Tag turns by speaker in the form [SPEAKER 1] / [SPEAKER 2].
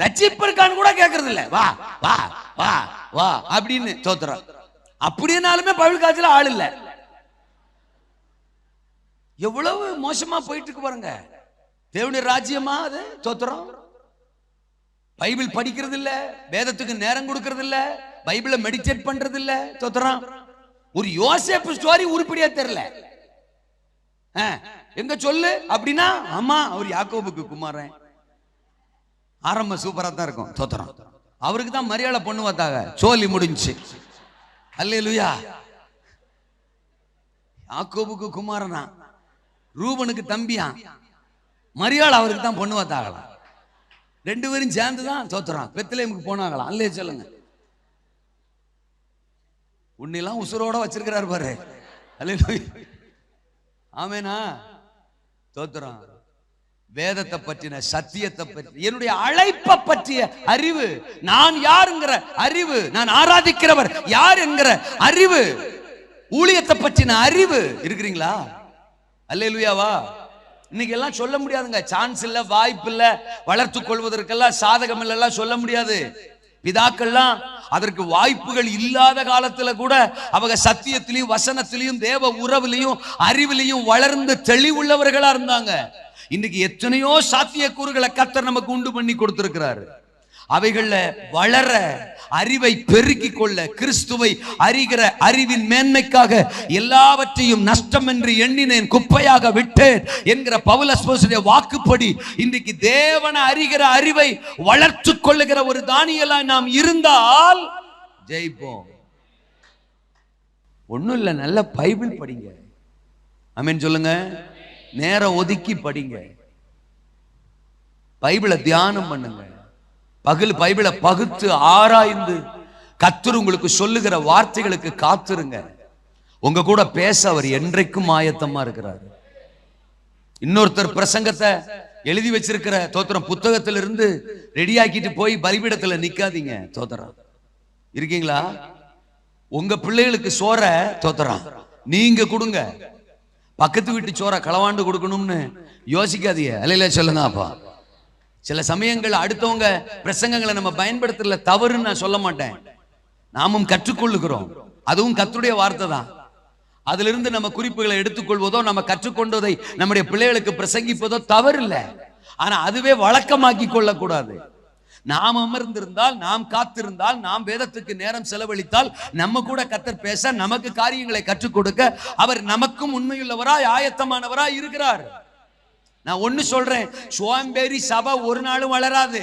[SPEAKER 1] ரட்சிப்பிருக்கான்னு கூட கேட்கறது இல்ல வா வா வா வா அப்படின்னு தோத்துறோம் அப்படின்னாலுமே பவுல் காய்ச்சல ஆள் இல்ல. எவ்வளவு மோசமா போயிட்டு இருக்கு பாருங்க. தேவனுடைய ராஜ்யமா அது? தோத்துறோம். பைபிள் படிக்கிறது இல்ல வேதத்துக்கு நேரம் கொடுக்கறது இல்ல பைபிளை மெடிடேட் பண்றது இல்ல சோத்துறோம் ஒரு யோசேப்பு ஸ்டோரி உருப்படியா தெரியல. எங்க சொல்லு? அப்படின்னா ஆமா அவர் யாக்கோபுக்கு குமாரன். ஆரம்ப சூப்பரா தான் இருக்கும். தோத்துறோம். அவருக்கு தான் மரியாதை பொண்ணு பார்த்தாங்க. சோலி முடிஞ்சுச்சு அல்லேலூயா. ஆக்கோபுக்கு குமாரனா. ரூபனுக்கு தம்பியா. மரியாதை அவருக்கு தான் பொண்ணு பார்த்தாங்களாம் ரெண்டு பேரும் சேர்ந்து தான் தோத்துறான் பெத்தலேமுக்கு போனாங்களாம் அல்லே சொல்லுங்க. உன்னையெல்லாம் உசுரோட வச்சிருக்கிறாரு பாரு. அல்ல ஆமேனா. தோத்துறான் வேதத்தை பற்றின சத்தியத்தை பற்றி என்னுடைய அழைப்பை பற்றிய அறிவு. நான் யாருங்கிற அறிவு நான் ஆராதிக்கிறவர் யார் என்கிற அறிவு. ஊழியத்தை பற்றின அறிவு. இருக்கிறீங்களா? அல்லேலுயாவா? இன்னைக்கு எல்லாம் சொல்ல முடியாதுங்க. சான்ஸ் இல்ல வாய்ப்பு இல்ல. வளர்த்து கொள்வதற்கெல்லாம் சாதகம் இல்லைல்லாம் சொல்ல முடியாது. பிதாக்கள்லாம் அதற்கு வாய்ப்புகள் இல்லாத காலத்துல கூட அவங்க சத்தியத்திலையும் வசனத்திலையும் தேவ உறவுலையும் அறிவிலையும் வளர்ந்து தெளிவுள்ளவர்களா இருந்தாங்க. இன்னைக்கு எத்தனையோ சாத்தியக்கூறுகளை கத்தர் நமக்கு உண்டு பண்ணி கொடுத்திருக்கிறாரு. அவைகள்ல வளர அறிவை பெருக்கிக் கொள்ள கிறிஸ்துவை அறிகிற அறிவின் மேன்மைக்காக எல்லாவற்றையும் நஷ்டம் என்று எண்ணினேன் குப்பையாக விட்டேன் என்கிற பவுலஸ்போசுடைய வாக்குப்படி இன்றைக்கு தேவனை அறிகிற அறிவை வளர்த்து கொள்ளுகிற ஒரு தானியலாய் நாம் இருந்தால் ஜெயிப்போம். ஒண்ணும் இல்ல நல்ல பைபிள் படிங்க. அமீன் சொல்லுங்க. நேரம் ஒதுக்கி படிங்க. பைபிளை தியானம் பண்ணுங்க. பகல் பைபிளை பகுத்து ஆராய்ந்து கத்தர் உங்களுக்கு சொல்லுகிற வார்த்தைகளுக்கு காத்துருங்க. உங்க கூட பேச அவர் என்றைக்கும் ஆயத்தமா இருக்கிறார். இன்னொருத்தர் பிரசங்கத்தை எழுதி வச்சிருக்கிற தோத்திரம் புத்தகத்திலிருந்து ரெடி ஆக்கிட்டு போய் பலிபீடத்துல நிக்காதீங்க தோத்திரம். இருக்கீங்களா? உங்க பிள்ளைகளுக்கு சோற தோத்துறான் நீங்க கொடுங்க. பக்கத்து வீட்டு சோற களவாண்டு கொடுக்கணும்னு யோசிக்காதீங்க. அல்லையில சொல்லுங்கப்பா சில சமயங்கள் அடுத்தவங்க பிரசங்கங்களை நம்ம பயன்படுத்தல தவறுன்னு நான் சொல்ல மாட்டேன். நாமும் கற்றுக்கொள்ளுகிறோம். அதுவும் கத்துடைய வார்த்தை தான். அதிலிருந்து நம்ம குறிப்புகளை எடுத்துக்கொள்வதோ நம்ம கற்றுக்கொண்டதை நம்முடைய பிள்ளைகளுக்கு பிரசங்கிப்பதோ தவறு இல்லை ஆனா அதுவே வழக்கமாக்கி கொள்ளக்கூடாது. நாம் அமர்ந்திருந்தால் நாம் காத்திருந்தால் நாம் வேதத்துக்கு நேரம் செலவழித்தால் நம்ம கூட கத்தர் பேச நமக்கு காரியங்களை கற்றுக் கொடுக்க அவர் நமக்கும் உண்மையுள்ளவராய் ஆயத்தமானவராய் இருக்கிறார். நான் ஒண்ணு சொல்றேன் சோம்பேறி சபை ஒரு நாளும் வளராது.